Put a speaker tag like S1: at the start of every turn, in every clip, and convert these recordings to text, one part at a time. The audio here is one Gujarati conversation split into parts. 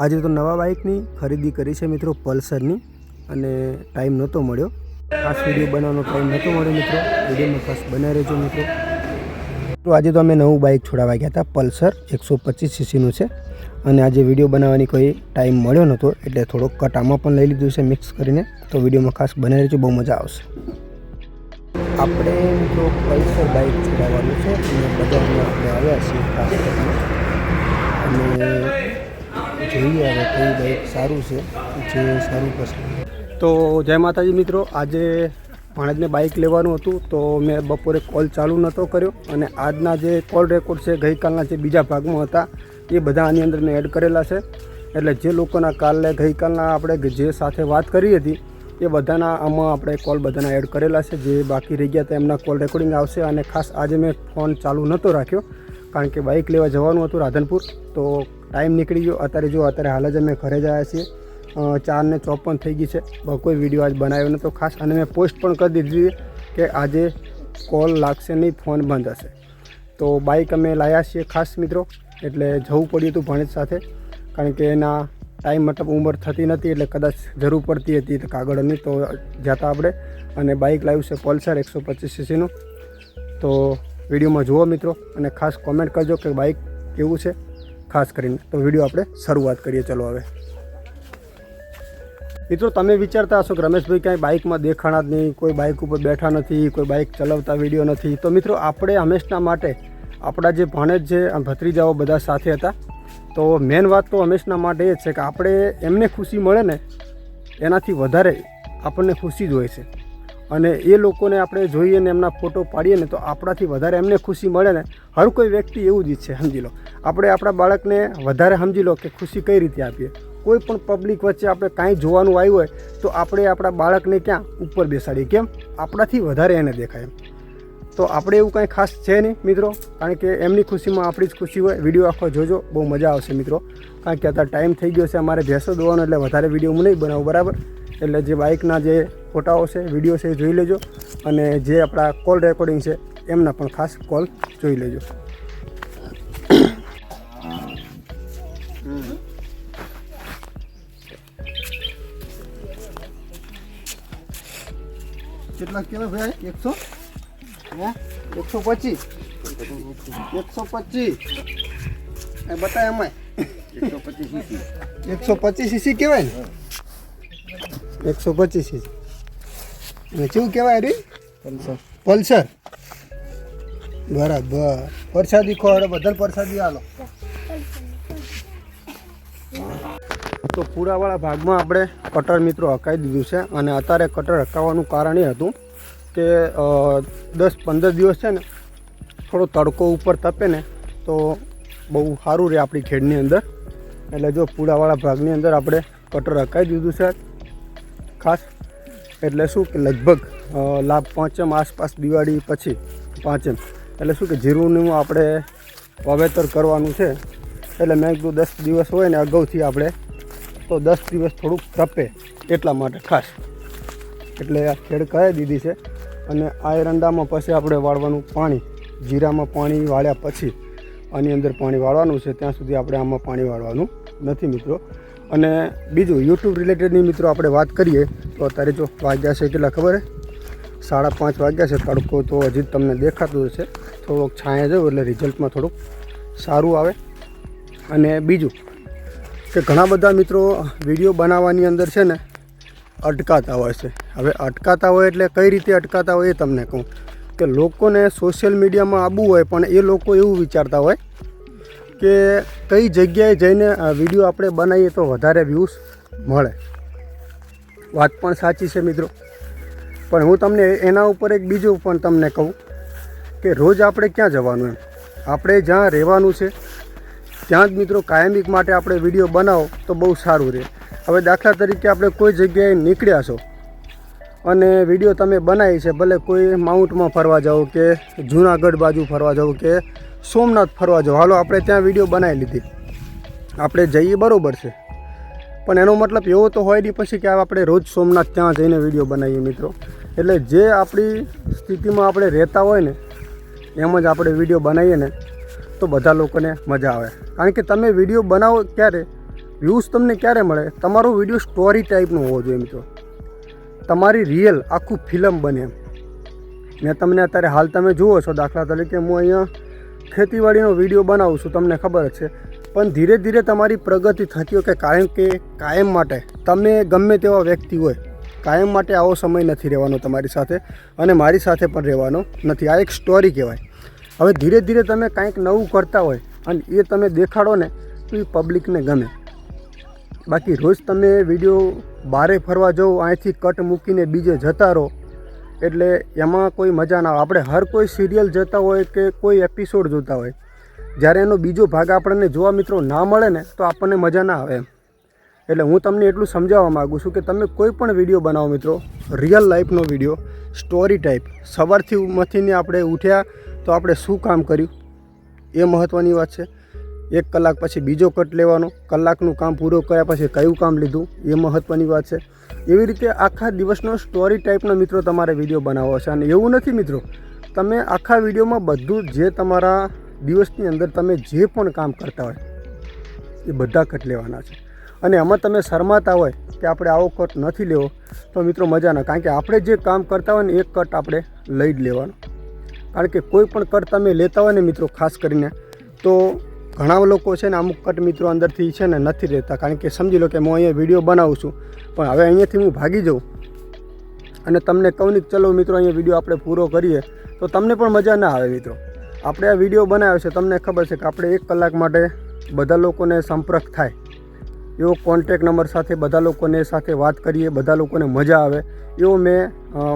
S1: આજે તો નવા બાઇકની ખરીદી કરી છે મિત્રો પલ્સરની અને ટાઈમ નહોતો મળ્યો. ખાસ વીડિયો બનાવવાનો ટાઈમ નહોતો મળ્યો મિત્રો. વિડીયોમાં ખાસ બનાવી રહેજો મિત્રો. તો આજે તો અમે નવું બાઇક છોડાવવા ગયા હતા, પલ્સર એકસો પચીસ સીસીનું છે. અને આજે વીડિયો બનાવવાની કોઈ ટાઈમ મળ્યો નહોતો, એટલે થોડોક કટ આમાં પણ લઈ લીધું છે મિક્સ કરીને. તો વિડીયોમાં ખાસ બનાવી રહેજો, બહુ મજા આવશે. આપણે મિત્રો પલ્સર બાઇક ચલાવવાનું છે. અને આપણે આવ્યા છીએ ખાસ અને જોઈએ હવે કયું બાઇક સારું છે, જે સારું પસંદ તો જય માતાજી મિત્રો, આજે ભાણેજને બાઇક લેવાનું હતું, તો મેં બપોરે કોલ ચાલુ નહોતો કર્યો અને આજના જે કોલ રેકોર્ડ છે ગઈકાલના જે બીજા ભાગમાં હતા, એ બધા આની અંદર મેં એડ કરેલા છે. એટલે જે લોકોના કાલે ગઈકાલના આપણે જે સાથે વાત કરી હતી, એ બધાના આમાં આપણે કોલ બધાના એડ કરેલા છે. જે બાકી રહી ગયા હતા, એમના કોલ રેકોર્ડિંગ આવશે અને ખાસ આજે મેં ફોન ચાલુ નહોતો રાખ્યો, કારણ કે બાઇક લેવા જવાનું હતું રાધનપુર. તો ટાઈમ નીકળી ગયો. અત્યારે જો અત્યારે હાલ જ અમે ઘરે જયા છીએ. ચાર ને ચોપન થઈ ગઈ છે. કોઈ વીડિયો આજ બનાવ્યો નહોતો ખાસ. અને મેં પોસ્ટ પણ કરી દીધી કે આજે કોલ લાગશે નહીં, ફોન બંધ હશે. તો બાઇક અમે લાવ્યા છીએ ખાસ મિત્રો. એટલે જવું પડ્યું હતું ભણેજ સાથે. કારણ કે એના ટાઈમ મતલબ ઉંમર થતી નથી એટલે કદાચ જરૂર પડતી હતી તો કાગળની તો જતા આપણે. અને બાઇક લાવ્યું છે પલ્સર એકસો પચીસ સીસીનું તો વિડીયોમાં જુઓ મિત્રો અને ખાસ કોમેન્ટ કરજો કે બાઇક કેવું છે. ખાસ કરીને. તો વીડિયો આપણે શરૂઆત કરીએ. ચલો હવે. મિત્રો, તમે વિચારતા હશો કે રમેશભાઈ ક્યાંય બાઇકમાં દેખાણા જ નહીં. કોઈ બાઇક ઉપર બેઠા નથી, કોઈ બાઇક ચલાવતા વીડિયો નથી. તો મિત્રો, આપણે હંમેશના માટે આપણા જે ભાણેજ છે ભત્રીજાઓ બધા સાથે હતા. તો મેન વાત તો હંમેશના માટે એ છે કે આપણે એમને ખુશી મળે ને, એનાથી વધારે આપણને ખુશી જ હોય છે. અને એ લોકોને આપણે જોઈએ ને એમના ફોટો પાડીએ ને તો આપણાથી વધારે એમને ખુશી મળે ને, હર કોઈ વ્યક્તિ એવું જ ઈચ્છે, સમજી લો. આપણે આપણા બાળકને વધારે સમજી લો કે ખુશી કઈ રીતે આપીએ. કોઈ પણ પબ્લિક વચ્ચે આપણે કાંઈ જોવાનું આવ્યું હોય, તો આપણે આપણા બાળકને ક્યાં ઉપર બેસાડીએ, કેમ? આપણાથી વધારે એને દેખાય એમ. તો આપણે એવું કાંઈ ખાસ છે નહીં, મિત્રો? કારણ કે એમની ખુશીમાં આપણી જ ખુશી હોય. વીડિયો આખો જોજો, બહુ મજા આવશે, મિત્રો. કારણ કે અત્યારે ટાઈમ થઈ ગયો છે, અમારે ભેંસો દોવાનો એટલે વધારે વીડિયો હું નહીં બનાવું, બરાબર? એટલે જે બાઇકના જે ફોટાઓ છે વીડિયો છે એ જોઈ લેજો અને જે આપણા કોલ રેકોર્ડિંગ છે એમના પણ ખાસ કોલ જોઈ લેજો. કેટલા કિલો ભાઈ એકસો? હે? એકસો પચીસ. એકસો પચીસ. એ બતાય એમાં
S2: એકસો પચીસ
S1: એકસો પચીસ સીસી કહેવાય ને? એકસો પચીસ ઇંચ. અને કેવું કહેવાય રે?
S2: પલ્સર.
S1: પલ્સર. બરાબર. પરસાદી ખોડે બધા પરસાદી હાલો તો પૂરાવાળા ભાગમાં આપણે કટર મિત્રો હકાઈ દીધું છે અને અત્યારે કટર હકાવવાનું કારણ એ હતું કે દસ પંદર દિવસ છે ને થોડો તડકો ઉપર તપે ને તો બહુ સારું રહે આપણી ખેડની અંદર. એટલે જો પૂરાવાળા ભાગની અંદર આપણે કટર હકાઈ દીધું છે. ખાસ. એટલે શું કે લગભગ લાભ પાંચમ આસપાસ દિવાળી પછી, પાંચમ. એટલે શું કે જીરુંનું આપણે વાવેતર કરવાનું છે. એટલે મેં કીધું દસ દિવસ હોય ને અગાઉથી આપણે, તો દસ દિવસ થોડુંક તપે એટલા માટે ખાસ. એટલે આ ખેડ કરાવી દીધી છે. અને આ એરંડામાં પછી આપણે વાળવાનું પાણી, જીરામાં પાણી વાળ્યા પછી, આની અંદર પાણી વાળવાનું છે. ત્યાં સુધી આપણે આમાં પાણી વાળવાનું નથી મિત્રો. અને બીજું યુટ્યુબ રિલેટેડની મિત્રો આપણે વાત કરીએ, તો અત્યારે જો વાગ્યા છે કેટલા ખબર સાડા પાંચ વાગ્યા છે, તડકો તો હજી તમને દેખાતું હશે. થોડોક છાંયા જવું એટલે રિઝલ્ટમાં થોડુંક સારું આવે. અને બીજું, કે ઘણા બધા મિત્રો વીડિયો બનાવવાની અંદર છે ને, અટકાતા હોય છે. હવે અટકાતા હોય એટલે કઈ રીતે અટકાતા હોય એ તમને કહું. કે લોકોને સોશિયલ મીડિયામાં આવવું હોય, પણ એ લોકો એવું વિચારતા હોય કે કઈ જગ્યાએ જઈને આ વીડિયો આપણે બનાવીએ તો વધારે વ્યૂઝ મળે. વાત પણ સાચી છે મિત્રો. પણ હું તમને એના ઉપર એક બીજું પણ તમને કહું કે રોજ આપણે ક્યાં જવાનું એમ? આપણે જ્યાં રહેવાનું છે, ત્યાં જ મિત્રો કાયમિક માટે આપણે વીડિયો બનાવો તો બહુ સારું રહે. હવે દાખલા તરીકે આપણે કોઈ જગ્યાએ નીકળ્યા છો અને વીડિયો તમે બનાવી છે, ભલે કોઈ માઉન્ટમાં ફરવા જાઓ કે જૂનાગઢ બાજુ ફરવા જાઓ કે સોમનાથ ફરવા જાઓ. હાલો, આપણે ત્યાં વીડિયો બનાવી લીધી. આપણે જઈએ બરાબર છે. પણ એનો મતલબ એવો તો હોય નહીં પછી કે આપણે રોજ સોમનાથ ત્યાં જઈને વીડિયો બનાવીએ મિત્રો. એટલે જે આપણી સ્થિતિમાં આપણે રહેતા હોય ને, એમ જ આપણે વીડિયો બનાવીએ ને, તો બધા લોકોને મજા આવે. કારણ કે તમે વીડિયો બનાવો ક્યારે વ્યૂઝ તમને ક્યારે મળે? તમારો વીડિયો સ્ટોરી ટાઈપનો હોવો જોઈએ મિત્રો. તમારી રિયલ આખું ફિલ્મ બને મેં તમને અત્યારે હાલ તમે જુઓ છો દાખલા તરીકે, હું અહીંયા ખેતીવાડીનો વીડિયો બનાવું છું, તમને ખબર છે. પણ ધીરે ધીરે તમારી પ્રગતિ થતી હોય કે કાયમ કે કાયમ માટે તમે ગમે તેવા વ્યક્તિ હોય, કાયમ માટે આવો સમય નથી રહેવાનો તમારી સાથે અને મારી સાથે પણ રહેવાનો નથી. આ એક સ્ટોરી કહેવાય. હવે ધીરે ધીરે તમે કાંઈક નવું કરતા હોય અને એ તમે દેખાડો ને, તો એ પબ્લિકને ગમે. બાકી રોજ તમે વીડિયો બારે ફરવા જાઓ અહીંથી કટ મૂકીને બીજે જતા રહો એટલે એમાં કોઈ મજા ના આવે. આપણે હર કોઈ સિરિયલ જોતા હોય કે કોઈ એપિસોડ જોતા હોય, જ્યારે એનો બીજો ભાગ આપણને જોવા મિત્રો ના મળે ને, તો આપણને મજા ના આવે એટલે હું તમને એટલું સમજાવવા માગું છું કે તમે કોઈ પણ વીડિયો બનાવો મિત્રો રિયલ લાઈફનો વીડિયો સ્ટોરી ટાઈપ સવારથી મથીને આપણે ઉઠ્યા તો આપણે શું કામ કર્યું? એ મહત્ત્વની વાત છે. એક કલાક પછી બીજો કટ લેવાનો. કલાકનું કામ પૂરું કર્યા પછી કયું કામ લીધું? એ મહત્ત્વની વાત છે. એવી રીતે આખા દિવસનો સ્ટોરી ટાઈપનો મિત્રો તમારે વીડિયો બનાવવો છે. અને એવું નથી મિત્રો, તમે આખા વિડીયોમાં બધું જે તમારા દિવસની અંદર તમે જે પણ કામ કરતા હોય, એ બધા કટ લેવાના છે. અને એમાં તમે શરમાતા હોય કે આપણે આવો કટ નથી લેવો, તો મિત્રો મજાના કારણ કે આપણે જે કામ કરતા હોય ને એક કટ આપણે લઈ જ લેવાનો. કારણ કે કોઈ પણ કટ તમે લેતા હોય ને મિત્રો, ખાસ કરીને, તો ઘણા લોકો છે ને અમુક કટ મિત્રો અંદરથી છે ને નથી રહેતા. કારણ કે સમજી લો કે હું અહીંયા વીડિયો બનાવું છું. પણ હવે અહીંયાથી હું ભાગી જાઉં. અને તમને કહું ને ચલો મિત્રો અહીંયા વીડિયો આપણે પૂરો કરીએ. તો તમને પણ મજા ના આવે મિત્રો. આપણે આ વીડિયો બનાવ્યો છે, તમને ખબર છે કે આપણે એક કલાક માટે બધા લોકોને સંપર્ક થાય. એવો કોન્ટેક નંબર સાથે બધા લોકોને સાથે વાત કરીએ, બધા લોકોને મજા આવે, એવો મેં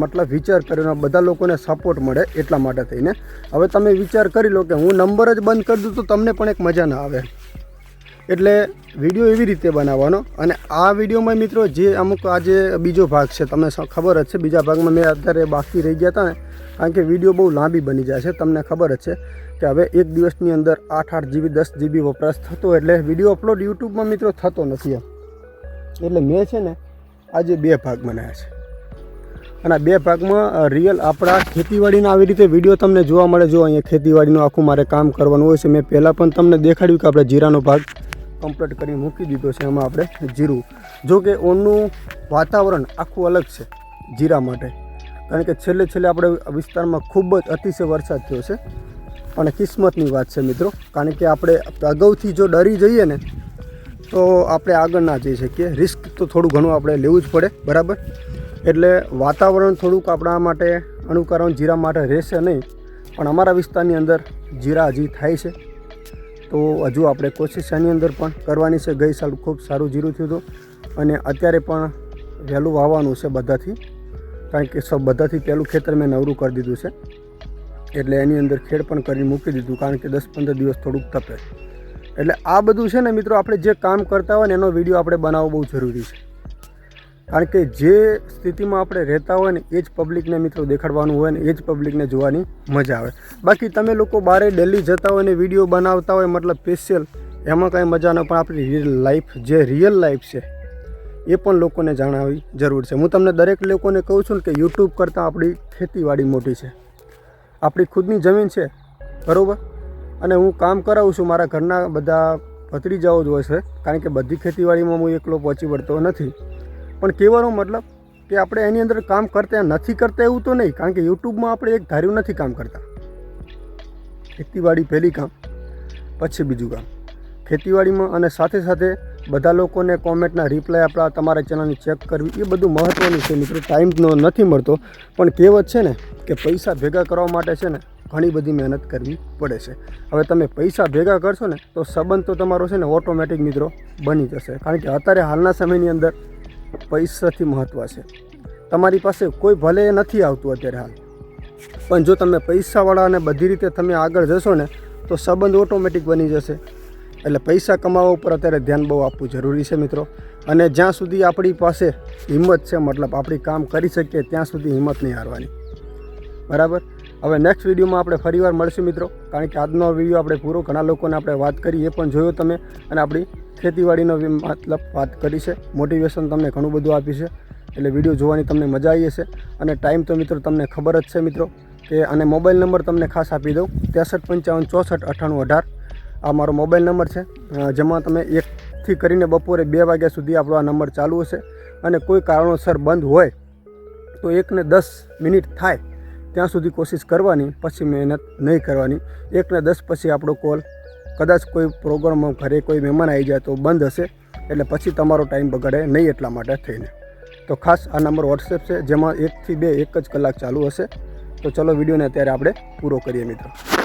S1: મતલબ વિચાર કર્યો બધા લોકોને સપોર્ટ મળે એટલા માટે થઈને. હવે તમે વિચાર કરી લો કે હું નંબર જ બંધ કરી દઉં તો તમને પણ એક મજા ના આવે. એટલે વીડિયો એવી રીતે બનાવવાનો અને આ વિડીયોમાં મિત્રો જે અમુક આજે બીજો ભાગ છે, તમને ખબર જ છે, બીજા ભાગમાં મેં અત્યારે બાકી રહી ગયા હતા ને કારણ કે વીડિયો બહુ લાંબી બની જાય છે. તમને ખબર જ છે કે હવે એક દિવસની અંદર આઠ આઠ જીબી, દસ જીબી વપરાશ થતો એટલે વીડિયો અપલોડ યુટ્યુબમાં મિત્રો થતો નથી એમ. એટલે મેં છે ને આજે બે ભાગ બનાવ્યા છે. અને આ બે ભાગમાં રિયલ આપણા ખેતીવાડીના આવી રીતે વીડિયો તમને જોવા મળે, જો અહીંયા ખેતીવાડીનું આખું મારે કામ કરવાનું હોય છે, મેં પહેલાં પણ તમને દેખાડ્યું કે આપણે જીરાનો ભાગ કમ્પ્લીટ કરી મૂકી દીધો છે. એમાં આપણે જીરું. જો કે ઓનનું વાતાવરણ આખું અલગ છે જીરા માટે. કારણ કે છેલ્લે છેલ્લે આપણે વિસ્તારમાં ખૂબ જ અતિશય વરસાદ થયો છે. અને કિસ્મતની વાત છે મિત્રો. કારણ કે આપણે અગાઉથી જો ડરી જઈએ ને, તો આપણે આગળ ના જઈ શકીએ. રિસ્ક તો થોડું ઘણું આપણે લેવું જ પડે, બરાબર? એટલે વાતાવરણ થોડુંક આપણા માટે અનુકરણ જીરા માટે રહેશે નહીં. પણ અમારા વિસ્તારની અંદર જીરા હજી થાય છે. તો હજુ આપણે કોશિશ એની અંદર પણ કરવાની છે. ગઈ સાલ ખૂબ સારું જીરું થયું હતું. અને અત્યારે પણ વહેલું વાવવાનું છે બધાથી. કારણ કે સૌ બધાથી પહેલું ખેતર મેં નવરું કરી દીધું છે. એટલે એની અંદર ખેડ પણ કરી મૂકી દીધું, કારણ કે દસ પંદર દિવસ થોડુંક તપે. એટલે આ બધું છે ને મિત્રો, આપણે જે કામ કરતા હોય ને એનો વીડિયો આપણે બનાવવો બહુ જરૂરી છે. કારણ કે જે સ્થિતિમાં આપણે રહેતા હોય ને, એ જ પબ્લિકને મિત્રો દેખાડવાનું હોય ને, એ જ પબ્લિકને જોવાની મજા આવે. બાકી તમે લોકો બારે ડેલી જતા હોય ને, વીડિયો બનાવતા હોય, મતલબ સ્પેશિયલ એમાં કાંઈ મજા ન પણ આપણી રિયલ લાઈફ જે રિયલ લાઈફ છે એ પણ લોકોને જણાવવી જરૂર છે. હું તમને દરેક લોકોને કહું છું કે યુટ્યુબ કરતાં આપણી ખેતીવાડી મોટી છે. આપણી ખુદની જમીન છે, બરાબર? અને હું કામ કરાવું છું, મારા ઘરના બધા ભત્રીજાઓ જ હોય છે, કારણ કે બધી ખેતીવાડીમાં હું એકલો પહોંચી વળતો નથી. પણ કહેવાનો મતલબ કે આપણે એની અંદર કામ કરતા નથી કરતા એવું તો નહીં, કારણ કે યુટ્યુબમાં આપણે એક ધાર્યું નથી કામ કરતા. ખેતીવાડી પહેલી કામ, પછી બીજું કામ. ખેતીવાડીમાં અને સાથે સાથે બધા લોકોને કોમેન્ટના રિપ્લાય આપણા તમારા ચેનલની ચેક કરવી, એ બધું મહત્ત્વનું છે મિત્રો. ટાઈમનો નથી મળતો, પણ કહેવત છે ને કે પૈસા ભેગા કરવા માટે છે ને ઘણી બધી મહેનત કરવી પડે છે. હવે તમે પૈસા ભેગા કરશો ને, તો સંબંધ તો તમારો છે ને ઓટોમેટિક મિત્રો બની જશે. કારણ કે અત્યારે હાલના સમયની અંદર પૈસાથી મહત્ત્વ છે. તમારી પાસે કોઈ ભલે નથી આવતું અત્યારે હાલ. પણ જો તમે પૈસાવાળા અને બધી રીતે તમે આગળ જશો ને, તો સંબંધ ઓટોમેટિક બની જશે. એટલે પૈસા કમાવા ઉપર અત્યારે ધ્યાન બહુ આપવું જરૂરી છે મિત્રો. અને જ્યાં સુધી આપણી પાસે હિંમત છે, મતલબ આપણી કામ કરી શકીએ, ત્યાં સુધી હિંમત નહીં હારવાની. બરાબર? હવે નેક્સ્ટ વિડીયોમાં આપણે ફરીવાર મળશું મિત્રો. કારણ કે આજનો વીડિયો આપણે પૂરો ઘણા લોકોને આપણે વાત કરી, એ પણ જોયો તમે. અને આપણી ખેતીવાડીનો મતલબ વાત કરી છે. મોટિવેશન તમને ઘણું બધું આપ્યું છે. એટલે વીડિયો જોવાની તમને મજા આવી હશે. અને ટાઈમ તો મિત્રો તમને ખબર જ છે મિત્રો, કે અને મોબાઈલ નંબર તમને ખાસ આપી દઉં. ત્રેસઠ પંચાવન ચોસઠ અઠ્ઠાણું અઢાર. આ મારો મોબાઈલ નંબર છે. જેમાં તમે એકથી કરીને બપોરે બે વાગ્યા સુધી આપણો આ નંબર ચાલુ હશે. અને કોઈ કારણોસર બંધ હોય, તો એકને દસ મિનિટ થાય ત્યાં સુધી કોશિશ કરવાની, પછી મહેનત નહીં કરવાની. એકને દસ પછી આપણો કોલ, કદાચ કોઈ પ્રોગ્રામમાં ઘરે કોઈ મહેમાન આવી જાય તો બંધ હશે. એટલે પછી તમારો ટાઈમ બગાડે નહીં એટલા માટે થઈને. તો ખાસ આ નંબર વોટ્સએપ છે, જેમાં એકથી બે એક જ કલાક ચાલુ હશે. તો ચલો વિડીયોને અત્યારે આપણે પૂરો કરીએ મિત્રો.